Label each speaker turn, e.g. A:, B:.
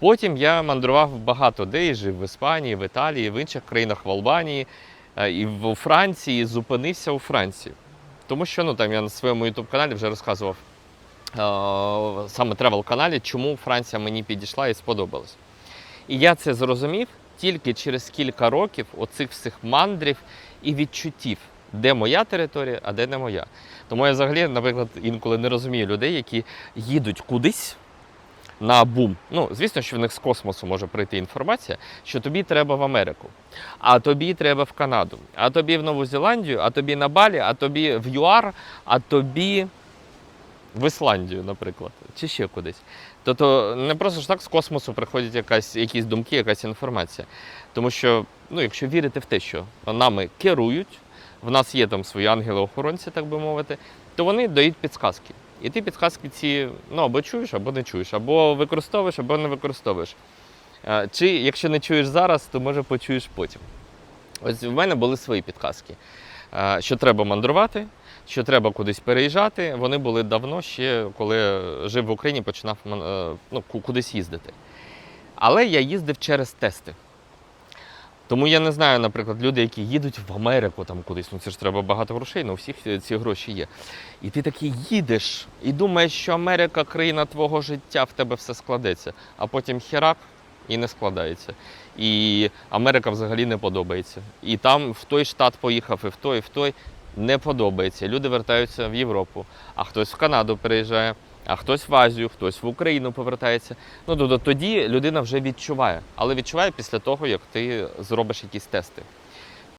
A: Потім я мандрував багато де і жив в Іспанії, в Італії, в інших країнах в Албанії е, і в Франції, зупинився у Франції. Тому що ну, там я на своєму youtube каналі вже розказував е, саме тревел-каналі, чому Франція мені підійшла і сподобалась. І я це зрозумів тільки через кілька років оцих всіх мандрів і відчуттів, де моя територія, а де не моя. Тому я взагалі, наприклад, інколи не розумію людей, які їдуть кудись на бум. Ну, звісно, що в них з космосу може прийти інформація, що тобі треба в Америку, а тобі треба в Канаду, а тобі в Нову Зеландію, а тобі на Балі, а тобі в ЮАР, а тобі в Ісландію, наприклад, чи ще кудись. Тобто не просто ж так з космосу приходять якась, якісь думки, якась інформація. Тому що, ну, якщо вірити в те, що нами керують, в нас є там свої ангели-охоронці, так би мовити, то вони дають підсказки. І ти підсказки ці ну, або чуєш, або не чуєш, або використовуєш, або не використовуєш. Е, Чи якщо не чуєш зараз, то може почуєш потім. Ось в мене були свої підказки. Е, Що треба мандрувати, що треба кудись переїжджати. Вони були давно ще, коли жив в Україні, починав е, ну, кудись їздити. Але я їздив через тести. Тому я не знаю, наприклад, люди, які їдуть в Америку там кудись, ну це ж треба багато грошей, ну у всіх ці гроші є. І ти такий їдеш і думаєш, що Америка країна твого життя, в тебе все складеться, а потім херак і не складається. І Америка взагалі не подобається. І там в той штат поїхав, і в той, і в той не подобається. Люди вертаються в Європу, а хтось в Канаду переїжджає, а хтось в Азію, хтось в Україну повертається. Ну тобто тоді людина вже відчуває, але відчуває після того, як ти зробиш якісь тести.